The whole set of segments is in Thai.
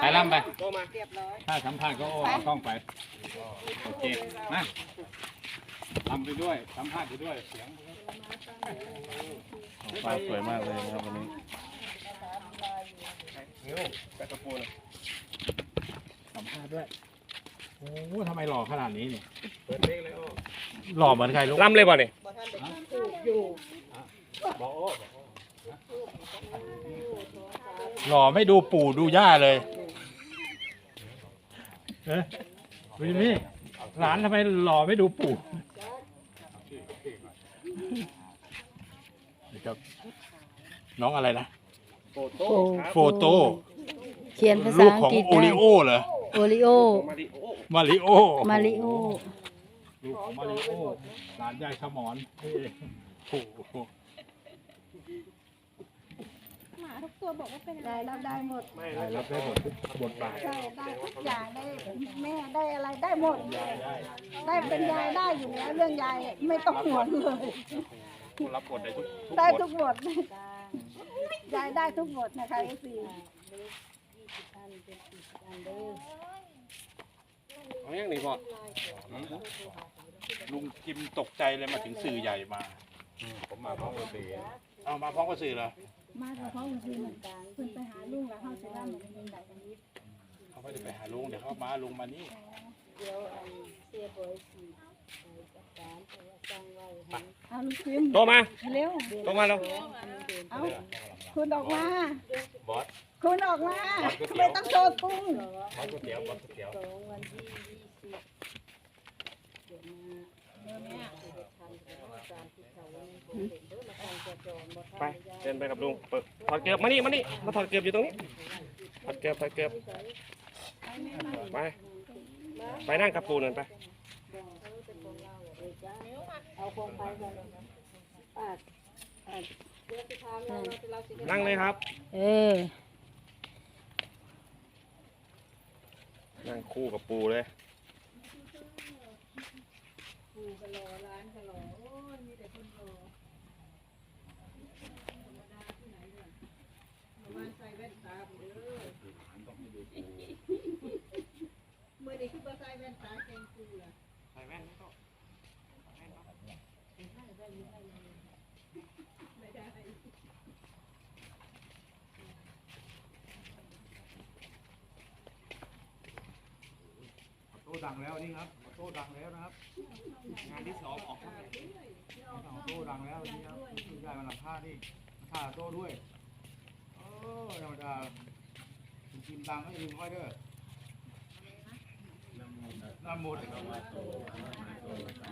ไปล่ำไปโตมาเรียบร้อยถ้าสัมภาษณ์ก็โอ้เอากล้องไป โอเค มาทำไปด้วย สัมภาษณ์ไปด้วย เสียงฟ้าสวยมากเลยนะครับวันนี้นิ้วกระตะปูเลยสัมภาษณ์ด้วย โอ้โหทำไมหล่อขนาดนี้เนี่ยเปิดเพลงเลยโอ้หล่อเหมือนใครลูกล่ำเลยบ่เนี่ยบ่ท่านได้ปลูกอยู่บอกโอ้หล่อไม่ดูปู่ดูย่าเลย เอ๊ะดูนี่หลานทำไมหล่อไม่ดูปู่เดี๋ยวจะน้องอะไรนะโฟโต้ครับโฟโต้เขียนภาลูษากอัของงกฤษโอริโอเหรอโอริโอ มาดิโอมาริโอมาริโอ ลูกของมาริโอหลานยายสมอนนี่เองโอ้โห หมาทุกตัวบอกว่าเป็นอะไรได้รับได้หมดไม่ได้เลยรับได้หมดทุกบทบาทใช่ได้ทุกอย่างได้แม่ได้อะไรได้หมด ได้เป็นยายได้อยู่แล้วเรื่องยายไม่ต้องห่วงเลยผู้รับบทได้ทุกทุกได้บททุกบทยายได้ทุกบทนะคะไอซีเอาอย่างนี้พ่อลุงจิมตกใจเลยมาถึงสื่อใหญ่มา ผมมาพร้อมกับเบียร์ เอามาพร้อมกับสื่อเหรอมาถึงเขาคือเหมือนกันคุณไปหาลุงแล้วเขาจะได้เหมือนกันได้กันนี้เขาไม่ได้ไปหาลุงเดี๋ยวเขามาลุงมานี่เอาลุงคิมโตมาเร็วโตมาแล้วเอาคุณออกมาบอสคุณออกมาไม่ต้องโชว์ตุ้งบอสก๋วยเตี๋ยวบอสก๋วยเตี๋ยว ไปเดินไปกับลุงเปิดถอดเกือบมานี่มานี่มาถอดเกือบอยู่ตรงนี้ถอดเกือบถอดเกือบไปไปนั่งกับปูนั่นไปนั่งเลยครับ เออนั่งคู่กับปูเลย ครูก็รอร้านก็รอโอ้ยมีแต่คนรอธรรมดาที่ไหนเนี่ยมาบ้านใส่แว่นตาเด้อหันองให้เมื่อได้ขึ้นมาใส่แว่นตาแกงกูล่ะใส่แว่นไม่ต้องแว่นต้องไม่ได้ไม่ได้ไม่ได้ดังแล้วนี่ครับ โต้ดังแล้วนะครับ งานที่สองออกโต้ดังแล้วนี่ครับสื่อใหญ่มาหลังผ้านี่ผ้าโต้ด้วยโอ้ธรรมดาจริงๆดังไม่ลืมค่อยเด้อน้ำหมด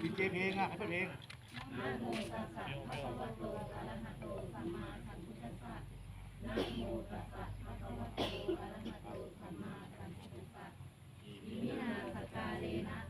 ดีเจเพลงอะให้เปิดเพลงเ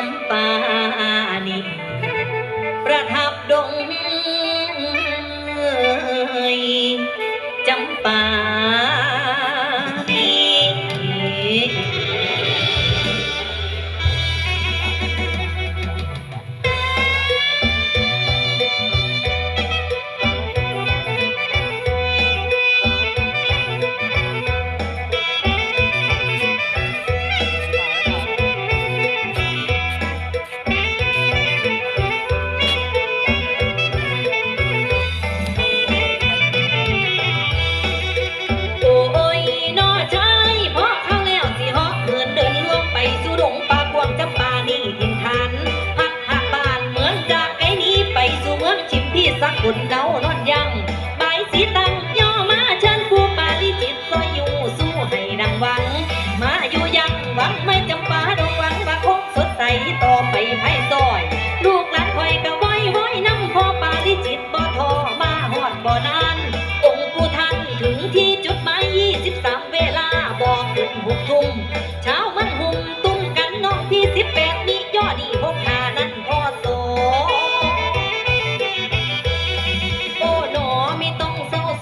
จำปา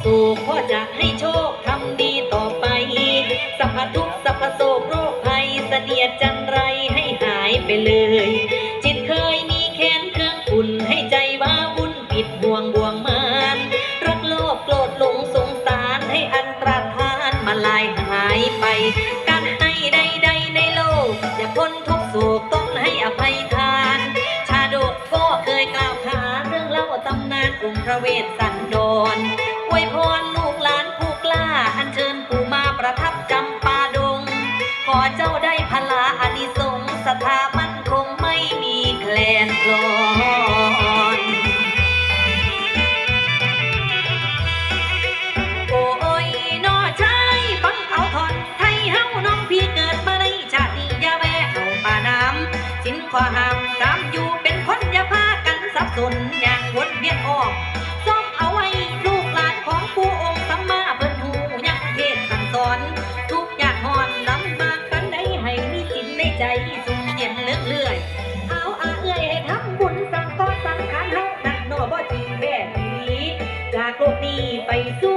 เศร้าโศกพ่อจะให้โชคทำดีต่อไปสัพพทุกสัพพโศกโรคภัยเสนียดจันไรให้หายไปเลย จิตเคยมีแค้นเครื่องขุ่นให้ใจว่าวุ่นปิดบ่วงบ่วงมานรักโลภโกรธหลงสงสารให้อันตรธานมาลายหายไป การให้ใดๆในโลกอย่าพ้นทุกโศกต้องให้อภัยทาน ชาดกก็เคยกล่าวขาเรื่องเล่าตำนานองค์พระเวสสันดร อวยพรลูกหลานผู้กล้า อันเชิญปู่มาประทับจำปาดง ขอเจ้าได้พลาอานิสงส์สถามันคงไม่มีแคลนคลอน กนี้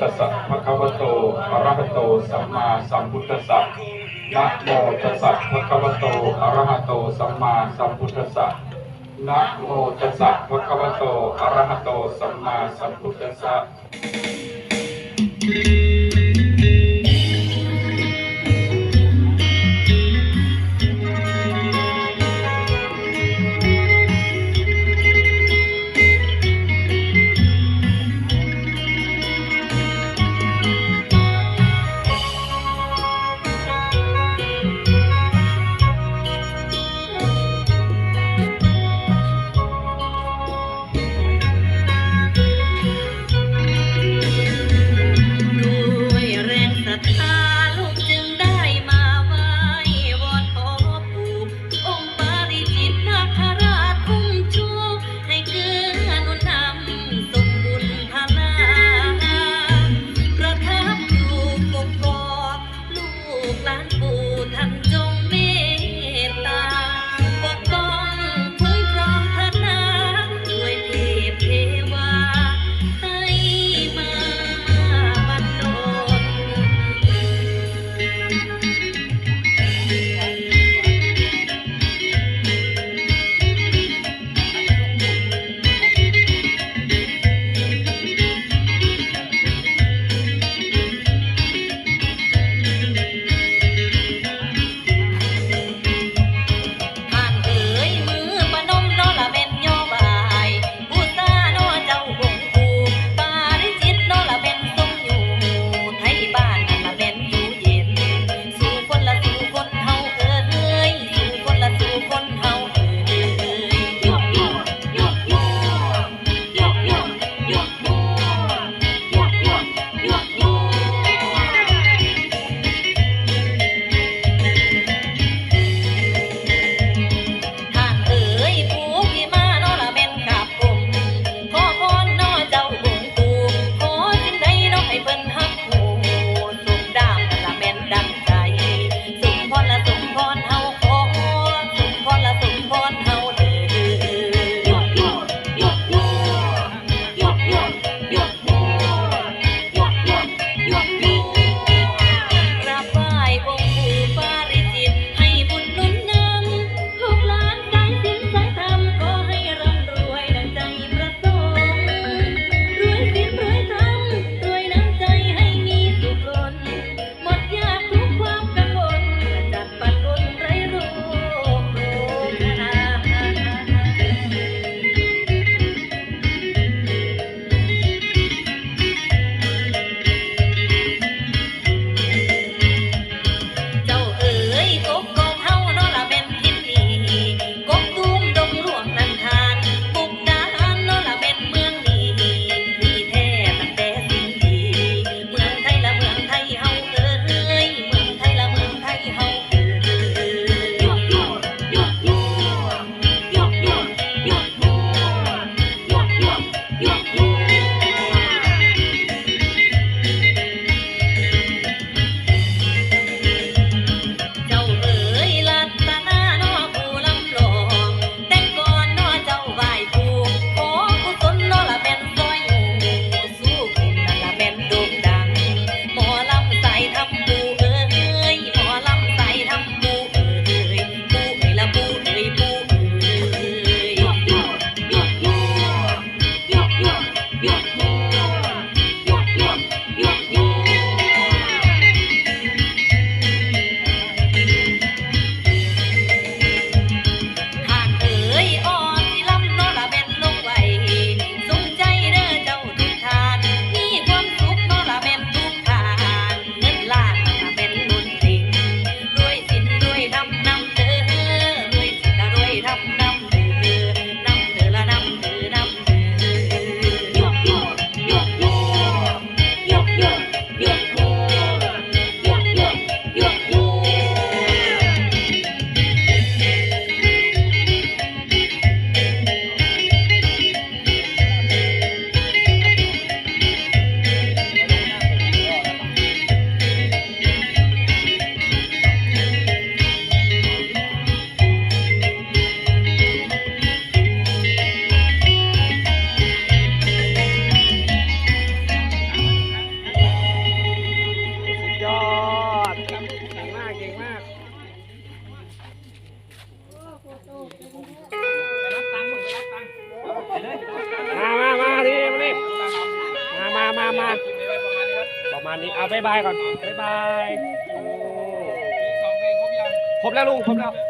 ตัสสะภะคะวะโตอะระหะโต สัมมาสัมพุทธัสสะนะโมตัสสะภะคะวะโตอะระหะโต สัมมาสัมพุทธัสสะนะโมตัสสะภะคะวะโตอะระหะโต สัมมาสัมพุทธัสสะาณนี้เอาบายบายก่อนบายบายโอ้สองเพลงครบยังครบแล้วลุงครบแล้วอ๋